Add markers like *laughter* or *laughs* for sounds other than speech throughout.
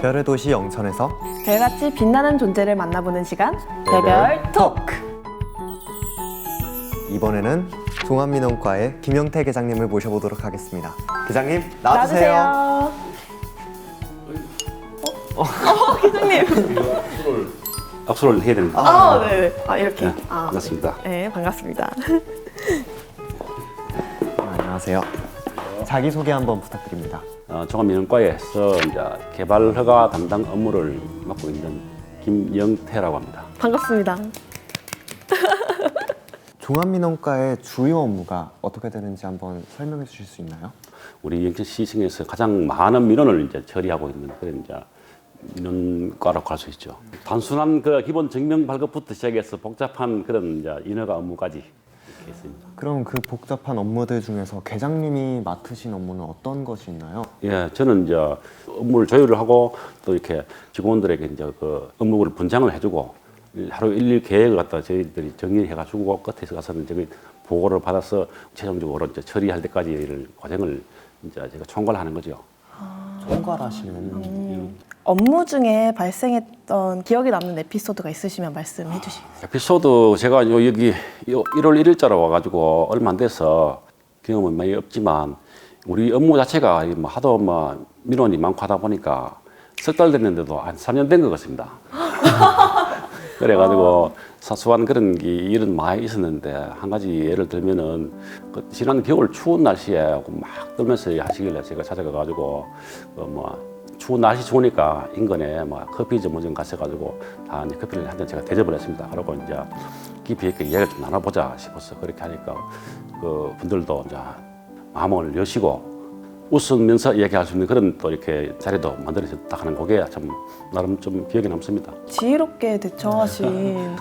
별의 도시 영천에서 별같이 빛나는 존재를 만나보는 시간 별별 토크 이번에는 종합민원과의 김영태 계장님을 모셔보도록 하겠습니다. 계장님 나와주세요. 어, 어, 기장님. *laughs* 악수를 해야 됩니다. 아, 네, 네. 아 이렇게. 네, 아, 반갑습니다. 네, 반갑습니다. 아, 안녕하세요. 자기 소개 한번 부탁드립니다. 어, 종합민원과에서 이제 개발 허가 담당 업무를 맡고 있는 김영태라고 합니다. 반갑습니다. *laughs* 종합민원과의 주요 업무가 어떻게 되는지 한번 설명해 주실 수 있나요? 우리 영천시청에서 가장 많은 민원을 이제 처리하고 있는 그런 이제 민원과라고 할 수 있죠. 단순한 그 기본 증명 발급부터 시작해서 복잡한 그런 이제 인허가 업무까지 이렇게 있습니다. 그럼 그 복잡한 업무들 중에서 계장님이 맡으신 업무는 어떤 것이 있나요? 예, 저는 이제 업무를 조율을 하고 또 이렇게 직원들에게 이제 그 업무를 분장을 해주고 하루 일일 계획을 갖다 저희들이 정리해 가지고 끝에서 가서는 저기 보고를 받아서 최종적으로 이제 처리할 때까지 를 과정을 이제 제가 총괄하는 거죠. 총괄하시는 업무 중에 발생했던 기억에 남는 에피소드가 있으시면 말씀해 주시겠어요? 에피소드 제가 요 여기 요 1월 1일자로 와가지고 얼마 안 돼서 경험은 많이 없지만 우리 업무 자체가 이뭐 하도 뭐 민원이 많고 하다 보니까 석 달 됐는데도 한 3년 된 것 같습니다. *laughs* 그래가지고 사소한 그런 게 일은 많이 있었는데 한 가지 예를 들면은 그 지난 겨울 추운 날씨에 막 떨면서 하시길래 제가 찾아가가지고 그뭐 추운 날씨 좋으니까 인근에 뭐 커피 전문점 가셔가지고 다 이제 커피를 한 잔 제가 대접을 했습니다. 그러고 이제 깊이 있게 이야기를 좀 나눠보자 싶어서 그렇게 하니까 그 분들도 이제 마음을 여시고 웃으면서 이야기할 수 있는 그런 또 이렇게 자리도 만들어졌다 하는 그게 참 나름 좀 기억에 남습니다. 지혜롭게 대처하신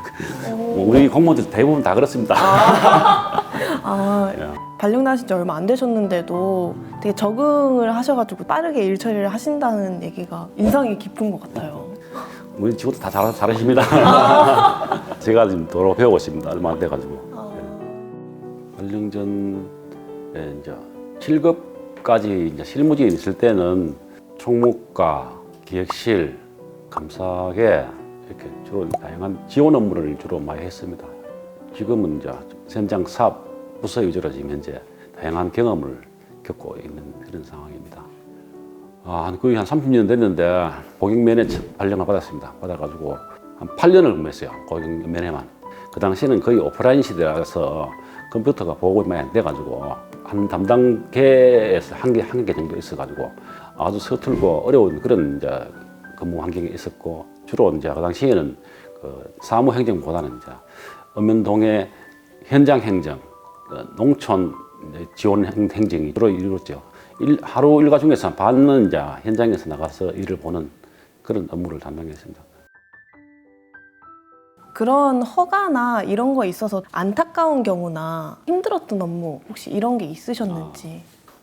뭐 우리 공무원들 대부분 다 그렇습니다. 아, *laughs* 예. 발령나신 지 얼마 안 되셨는데도 되게 적응을 하셔가지고 빠르게 일 처리를 하신다는 얘기가 인상이 깊은 것 같아요. 우리 친구들 다 잘, 잘하십니다. *laughs* 제가 지금 도로 배우고 있습니다. 얼마 안 돼가지고. 발령 전 에 이제 7급 까지 이제 실무직에 있을 때는 총무과, 기획실, 감사계 이렇게 주로 다양한 지원 업무를 주로 많이 했습니다. 지금은 이제 현장 사업 부서 위주로 지금 현재 다양한 경험을 겪고 있는 그런 상황입니다. 아, 한 거의 한 30년 됐는데 고객 첫 발령을 받았습니다. 받아가지고 한 8년을 근무했어요. 고객 면회만. 그 당시에는 거의 오프라인 시대라서 컴퓨터가 보급이 많이 안 돼가지고 한 담당계에서 한 개, 한 개 정도 있어가지고 아주 서툴고 어려운 그런 이제 근무 환경에 있었고 주로 이제 그 당시에는 그 사무 행정보다는 이제 엄연동의 현장 행정, 그 농촌 지원 행- 행정이 주로 이루어졌죠. 일, 하루 일과 중에서 반은 이제 현장에서 나가서 일을 보는 그런 업무를 담당했습니다. 그런 허가나 이런 거에 있어서 안타까운 경우나 힘들었던 업무 혹시 이런 게 있으셨는지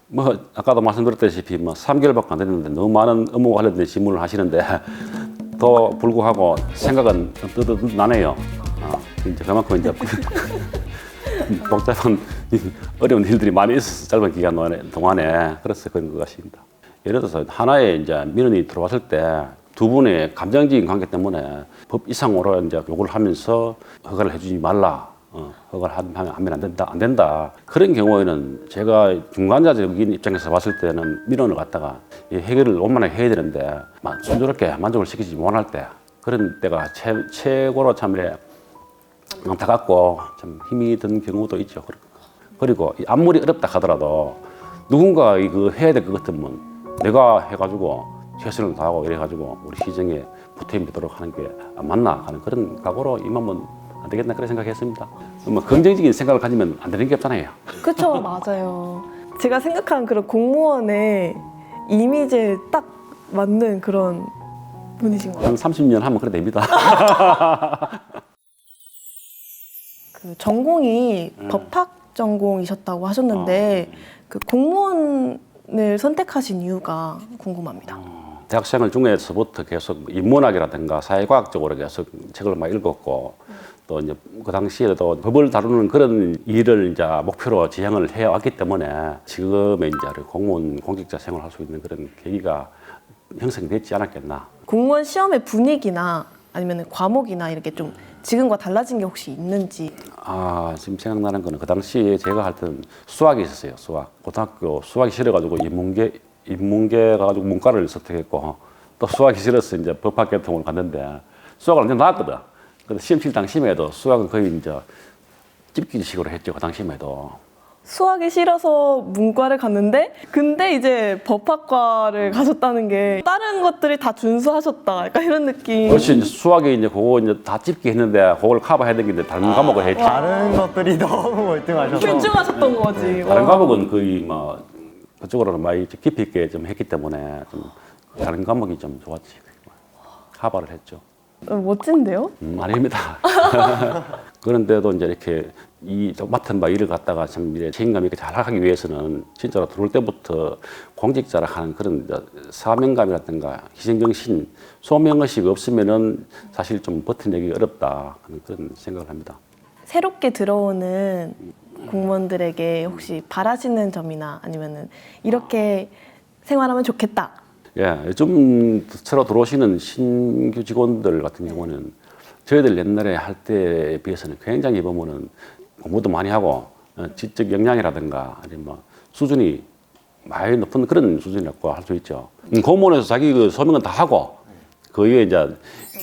뭐 아까도 말씀드렸다시피 뭐 3개월밖에 안 됐는데 너무 많은 업무 관련된 질문을 하시는데 *laughs* 또 불구하고 생각은 뜨뜻 나네요. 아, 이제 그만큼 이제 *laughs* 복잡한 *laughs* 어려운 일들이 많이 있어서 짧은 기간 동안에 그래서 그런 것 같습니다. 예를 들어서 하나의 이제 민원이 들어왔을 때 두 분의 감정적인 관계 때문에 법 이상으로 이제 요구를 하면서 허가를 해주지 말라. 어, 허가를 하- 하면, 하면 안 된다, 안 된다. 그런 경우에는 제가 중간자적인 입장에서 봤을 때는 민원을 갖다가 이 해결을 원만하게 해야 되는데 막 순조롭게 만족을 시키지 못할 때 그런 때가 최, 최고로 참 이래 안타깝고 참 힘이 든 경우도 있죠. 그리고 이 아무리 어렵다 하더라도 누군가 이거 해야 될 것 같으면 내가 해가지고 최선을 다하고 이래가지고 우리 시정에 보탬되도록 하는 게안 맞나 하는 그런 각오로 임하면 안 되겠나 그런 생각했습니다. 뭐 긍정적인 생각을 가지면 안 되는 게 없잖아요. 그쵸 *laughs* 맞아요 제가 생각한 그런 공무원의 이미지에 딱 맞는 그런 분이신 것 같아요 한 30년 하면 그래 됩니다. *laughs* 그 전공이 법학 전공이셨다고 하셨는데 그 공무원을 선택하신 이유가 궁금합니다 대학생활 중에서부터 계속 인문학이라든가 사회과학 쪽으로 계속 책을 많이 읽었고 또 이제 그 당시에도 법을 다루는 그런 일을 이제 목표로 지향을 해왔기 때문에 지금의 이제 공무원 공직자 생활을 할수 있는 그런 계기가 형성됐지 않았겠나. 공무원 시험의 분위기나 아니면 과목이나 이렇게 좀 지금과 달라진 게 혹시 있는지 아 지금 생각나는 거는 그 당시에 제가 할 때는 수학이 있었어요. 수학 고등학교 수학이 싫어가지고 인문계 인문계 가가지고 문과를 선택했고 또 수학이 싫어서 이제 법학계통을 갔는데 수학을 완전 나왔거든. 근데 시험 칠 당시에도 수학은 거의 이제 찝기식으로 했죠. 그 당시에도. 수학이 싫어서 문과를 갔는데 근데 이제 법학과를 가셨다는 게 다른 것들이 다 준수하셨다 약간 이런 느낌 그렇지 이제 수학이 이제 그거 이제 다 찝기 했는데 그걸 커버해야 되는데 다른 과목을 했지. 다른 것들이 너무 멀뚱하셔서 훌륭하셨던 거지 다른 와. 과목은 거의 뭐 그쪽으로는 많이 좀 깊이 있게 좀 했기 때문에 좀 다른 과목이 좀 좋았지. 커버를 했죠. 어, 멋진데요? 음, 아닙니다. *laughs* 그런데도 이제 이렇게 이 맡은 바 일을 갖다가 참 책임감 있게 잘 하기 위해서는 진짜로 들어올 때부터 공직자라 하는 그런 사명감이라든가 희생정신, 소명의식 없으면은 사실 좀 버텨내기 어렵다 하는 그런 생각을 합니다. 새롭게 들어오는 공무원들에게 혹시 바라시는 점이나 아니면은 이렇게 생활하면 좋겠다 예, 요즘 새로 들어오시는 신규 직원들 같은 경우는 저희들 옛날에 할 때에 비해서는 굉장히 보면은 공부도 많이 하고 어, 지적 역량이라든가 아니면 뭐 수준이 많이 높은 그런 수준이라고 할 수 있죠. 음, 공무원에서 자기 그 소명은 다 하고 그 위에 이제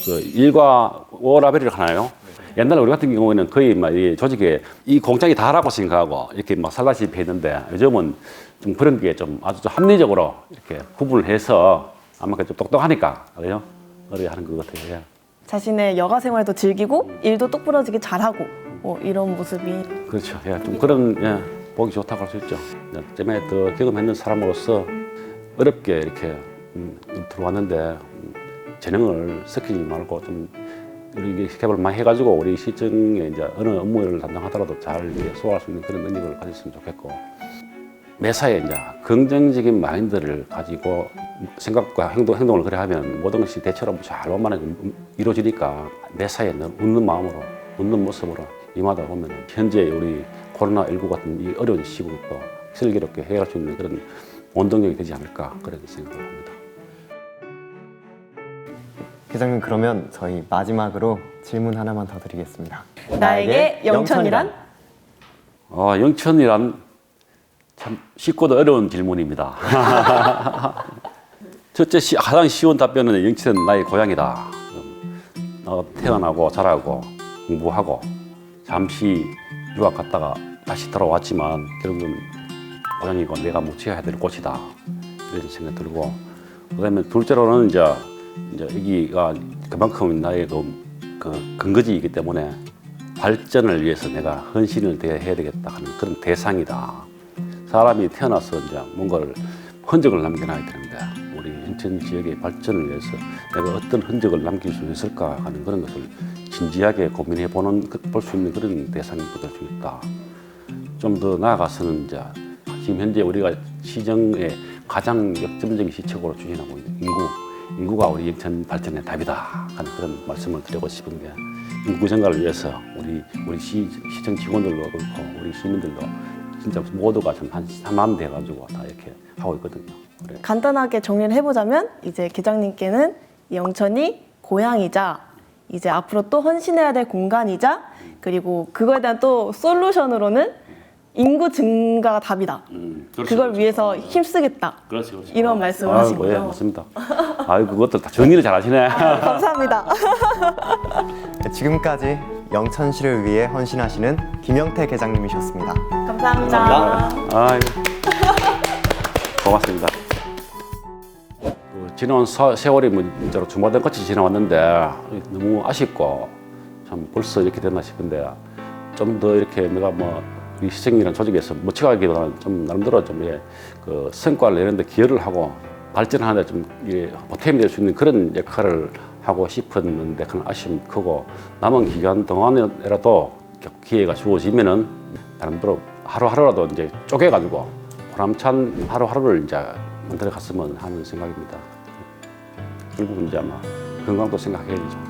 그 일과 워라벨을 하나요? 옛날에 우리 같은 경우에는 거의 막 이 조직에 이 공장이 다라고 생각하고 이렇게 막 살라시피 했는데 요즘은 좀 그런 게 좀 아주 좀 합리적으로 이렇게 구분을 해서 아마 좀 똑똑하니까 그래요? 그렇게 하는 것 같아요. 예. 자신의 여가 생활도 즐기고 일도 똑부러지게 잘하고 뭐 이런 모습이 그렇죠. 예, 좀 그런 예, 보기 좋다고 할 수 있죠. 예, 때문에 더 경험했는 사람으로서 어렵게 이렇게 음, 들어왔는데 음, 재능을 섞이지 말고 좀 우리 이게 개발 많이 해가지고 우리 시청에 이제 어느 업무를 담당하더라도 잘 소화할 수 있는 그런 능력을 가졌으면 좋겠고 매사에 이제 긍정적인 마인드를 가지고 생각과 행동, 행동을 그래 하면 모든 것이 대처로 잘 원만하게 이루어지니까 매사에 늘 웃는 마음으로 웃는 모습으로 임하다 보면 현재 우리 코로나19 같은 이 어려운 시국도 슬기롭게 해결할 수 있는 그런 원동력이 되지 않을까 그런 생각을 합니다. 계장님 그러면 저희 마지막으로 질문 하나만 더 드리겠습니다. 나에게 영천이란? 아, 영천이란 참 쉽고도 어려운 질문입니다. *laughs* 첫째 시, 가장 쉬운 답변은 영천은 나의 고향이다. 어, 태어나고 자라고 공부하고 잠시 유학 갔다가 다시 돌아왔지만 결국은 고향이고 내가 묻혀야 될 곳이다. 이런 생각 들고 그다음에 둘째로는 이제 이제 여기가 그만큼 나의 그, 그 근거지이기 때문에 발전을 위해서 내가 헌신을 해야 되겠다 하는 그런 대상이다. 사람이 태어나서 이제 뭔가를 흔적을 남겨놔야 되는데 우리 인천 지역의 발전을 위해서 내가 어떤 흔적을 남길 수 있을까 하는 그런 것을 진지하게 고민해 보는 볼 수 있는 그런 대상이 될 수 있다. 좀 더 나아가서는 이제 지금 현재 우리가 시정의 가장 역점적인 시책으로 추진하고 있는 인구, 인구가 우리 영천 발전의 답이다 하는 그런 말씀을 드리고 싶은데 인구 증가를 위해서 우리 우리 시, 시청 직원들도 그렇고 우리 시민들도 진짜 모두가 좀한 3만 돼 가지고 다 이렇게 하고 있거든요. 그래. 간단하게 정리를 해보자면 이제 계장님께는 이 영천이 고향이자 이제 앞으로 또 헌신해야 될 공간이자 그리고 그거에 대한 또 솔루션으로는 인구 증가가 답이다. 음, 그렇죠, 그걸 그렇죠. 위해서 힘쓰겠다. 그렇지, 그렇지. 이런 말씀을 아이고, 하시고요. 예, 맞습니다. 아이 그것도 다 정리를 잘 하시네. *laughs* 감사합니다. 네, *laughs* 지금까지 영천시를 위해 헌신하시는 김영태 계장님이셨습니다. 감사합니다. 아이 *laughs* 고맙습니다. 그 지난 사- 세월이 뭐 진짜로 주마등 같이 지나왔는데 너무 아쉽고 참 벌써 이렇게 됐나 싶은데 좀 더 이렇게 내가 뭐 우리 시청이라는 조직에서 묻혀가기보다는 좀 나름대로 좀 예, 그 성과를 내는데 기여를 하고 발전하는데 좀 예, 보탬이 될 수 있는 그런 역할을 하고 싶었는데 그런 아쉬움이 크고 남은 기간 동안이라도 기회가 주어지면은 나름대로 하루하루라도 이제 쪼개가지고 보람찬 하루하루를 이제 만들어 갔으면 하는 생각입니다. 결국은 이제 아마 건강도 생각해야죠.